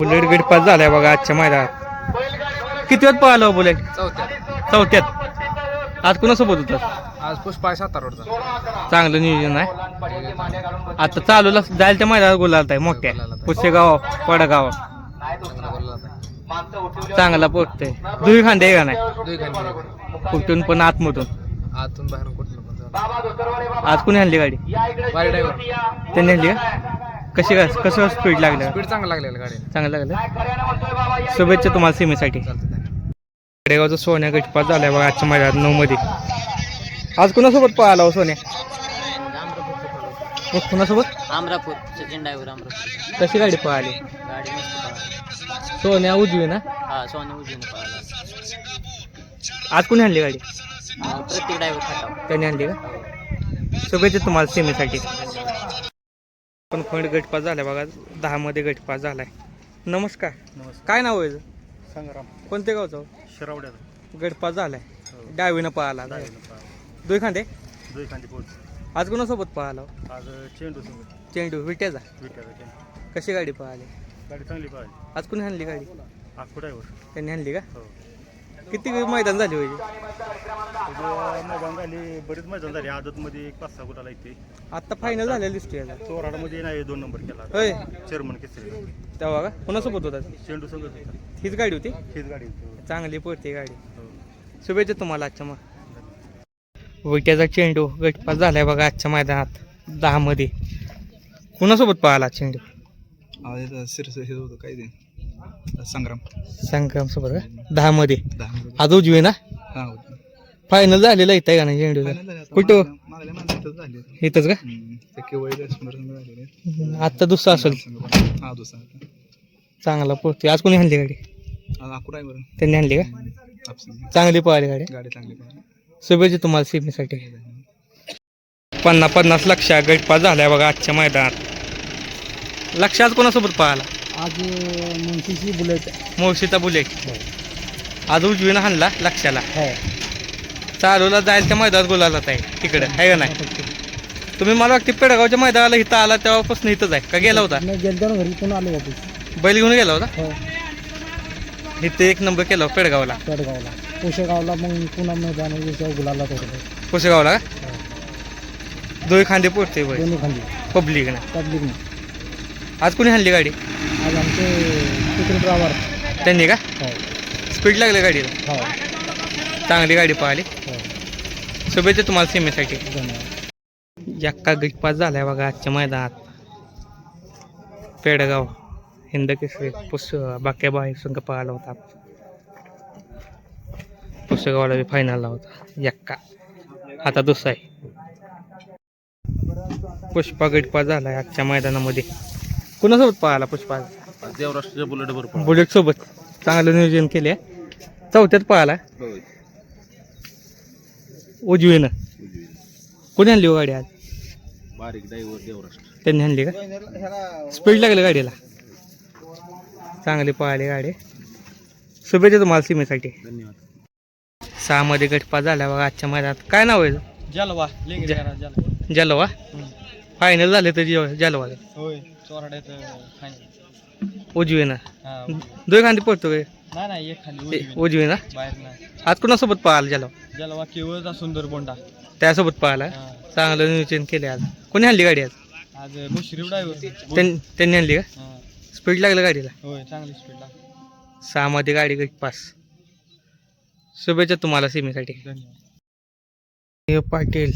Bullet गट pass झालाय बघा आजच्या मैदानात. किती वेळ पळाला हो बुलेट? चौथ्यात. चौथ्यात. आज कुणासोबत होतं आज पुष्पा आहे सातारोडचा चांगलं नियोजन आहे. आता चालूला जायला त्या मैदानात गुलाल आहे मोठ्या. पुसेगाव पडगाव चांगला पोटतंय. दुई खांदे का नाही? कुठून पण आतमधून. आतून बाहेरून कुठलं पण. आज कुणी आणली गाडी? बारी ड्रायव्हर त्यांनी आणली का? कशी काय कसं स्पीड लागलं स्पीड चांगलं लागलेलं गाडी. चांगलं लागलं? शुभेच्छा तुम्हाला सीमेसाठी चालतं खेडेगावचा सोन्या गटपात झालाय बघा आजच्या मैदानात नऊ मध्ये. आज कुणासोबत पळाला हो सोन्या? मग कुणासोबत? अमरापूर सचिन डायव्हर अमरापूर कशी गाडी पळाली? गाडी मस्त पळाली. सोन्या उजवी ना? हा सोने उजवीने पळाला. आज कुणी आणली गाडी? प्रत्येक डायव्हर खटाव. त्यांनी आणली का? शुभेच्छा तुम्हाला सीमेसाठी पण फंड गटपास झालाय बघा दहा मध्ये गटपास झालाय. नमस्कार. काय नाव आहे? संग्राम. कोणत्या गावचं? शिरावड्यात गटपास झालाय. डावीनं पळाला दुई खांदे? दुई खांदी पोच आज कुणासोबत पळाला? हो? आज चेंडू सोबत. चेंडू विट्याचा. कशी गाडी पळाली? गाडी चांगली पाहिजे आज कुणी आणली गाडी? त्यांनी आणली का? हो. किती मैदान झाली होती मैदान झाली बरीच मैदान झाली. आदतमध्ये एक पाच सहा गुटाला येते आता फायनल झालेलं दिसतोय याचा. चोराडामध्ये नाही दोन नंबर केला. होय? चेअरमन केसरी. तेव्हा का? कुणासोबत होता चेंडू संघ होता. हीच गाडी होती? हीच गाडी होती. चांगली पडते गाडी. हो. शुभेच्छा तुम्हाला आजच्या मग विट्याचा चेंडू गटपास झालाय बघा आजच्या मैदानात. दहा मध्ये कुणासोबत पळाला चेंडू? सिरस हे होतं काय ते? संग्राम. संग्राम सोबत का? दहा मध्ये दहा आज उजवी ना? हा फायनल झालेलं आहे का नाही चेंडू कुठं? मागल्या माणसातच झाले इथंच का? ते केवळ झालेले आता दुसरा असेल. हा दुसरा. चांगला पळतोय आज कोणी आणली गाडी? अकरा त्यांनी आणली का? चांगली पळाली गाडी. गाडी चांगली पाहिजे शुभेच्छा तुम्हाला सीमेसाठी. पन्नास पन्नास लक्ष गटपास झालाय बघा आजच्या मैदानात. लक्ष आज कोणासोबत पळाला? आज मुंशीची बुलेट. मोर्शीचा बुलेट. आज उजवीनं हाणला लक्षाला हो. चालूला जायला त्या मैदानात बोलायला आहे तिकडे आहे का नाही? तुम्ही मला वाटते पेडगावच्या मैदानाला इथं आला तेव्हापासून इथंच आहे. का गेला होता? मी गेलतो ना घरी आलो वापस. बैल घेऊन गेला होता? हो. इथं एक नंबर केला हो पेडगावला. पेडगावला. पोशेगावला मग पुन्हा मैदान गुलाला होतो पुसेगावला का? दोन खांदे पोटते बैल दोन्ही खाली पब्लिक ना आज कोणी हाणली गाडी? आज आमचे तिकडे ड्रायव्हर. त्यांनी का? हो. स्पीड लागली गाडीला? हो. चांगली गाडी पाहिली हो. शुभेच्छा तुम्हाला सीमेसाठी. धन्यवाद. यक्का गटपास झालाय बघा आजच्या मैदानात. पेडगाव हिंद केसरी पुस बाक्याबाई संघ पाहिला होता. पुस्तगावला बी फायनलला होता. यक्का. आता दुसरा आहे. पुष्पा गटपास झालाय आजच्या मैदानामध्ये. कुणासोबत पाहिला पुष्पा? देवराष्ट्राच्या बुलेट बरोबर बुलेट सोबत. चांगलं नियोजन केले चौथ्यात पाहिला उजवीनं. कोणी आणली हो गाडी आज? बारीक ड्रायव्हर देवराष्ट्र. त्यांनी आणली का? स्पीड लागली गाडीला. चांगली पळाली गाडी. शुभेच्छा तुम्हाला सीमेसाठी. धन्यवाद. सहा मध्ये गटपास झाल्या बघा आजच्या मैदानात. काय नाव आहे? जलवा. जलवा. फायनल झाले तर ज- जलवा होय चोराड्यात उजवीनं. हा दोन खांदी पडतो काय? नाही नाही एक बाहेर नाही आज कुणासोबत पळाला जलवा? जलवा केवळचा सुंदर बोंडा. त्यासोबत पळाला? चांगलं नियोजन केले आज. कोणी आणली गाडी आज? आज मुश्रीफ ड्रायव्हर त्यां- त्यांनी आणली का? स्पीड लागलं गाडीला? होय चांगली स्पीडला सहा मध्ये गाडी गटपास शुभेच्छा तुम्हाला सीमेसाठी. पाटील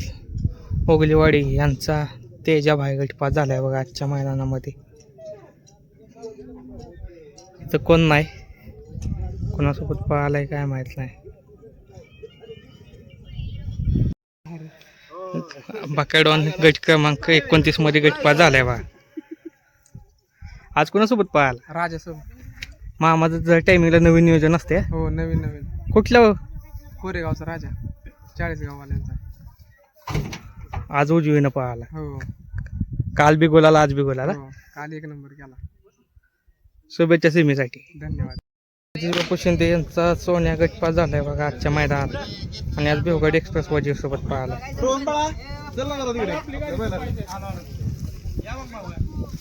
ओगलेवाडी यांचा तेजा भाई गटपास झालाय बघा आजच्या मैदानामध्ये. इथं कोण नाही? कोणासोबत पळालाय काय माहीत नाही. बकाडॉन गट क्रमांक एकोणतीसमध्ये गटपास झालाय बघा. आज कोणासोबत पळाला? राजासोबत. मामाचं जर टायमिंगला नवीन नियोजन असते. हो नवीन नवीन. कुठलं? कोरेगावचा राजा. चाळीसगाववाल्यांचा. आज उजवीनं पळाला. हो. काल बी गोलाला आज बी गोलाला. हो काल एक नंबर केला. शुभेच्छा सीमेसाठी. धन्यवाद. बापू शिंदे यांचा सोन्या गटपास झालाय बघा आजच्या मैदानात. आणि आज भिवगड एक्सप्रेस वजीर सोबत पाहिला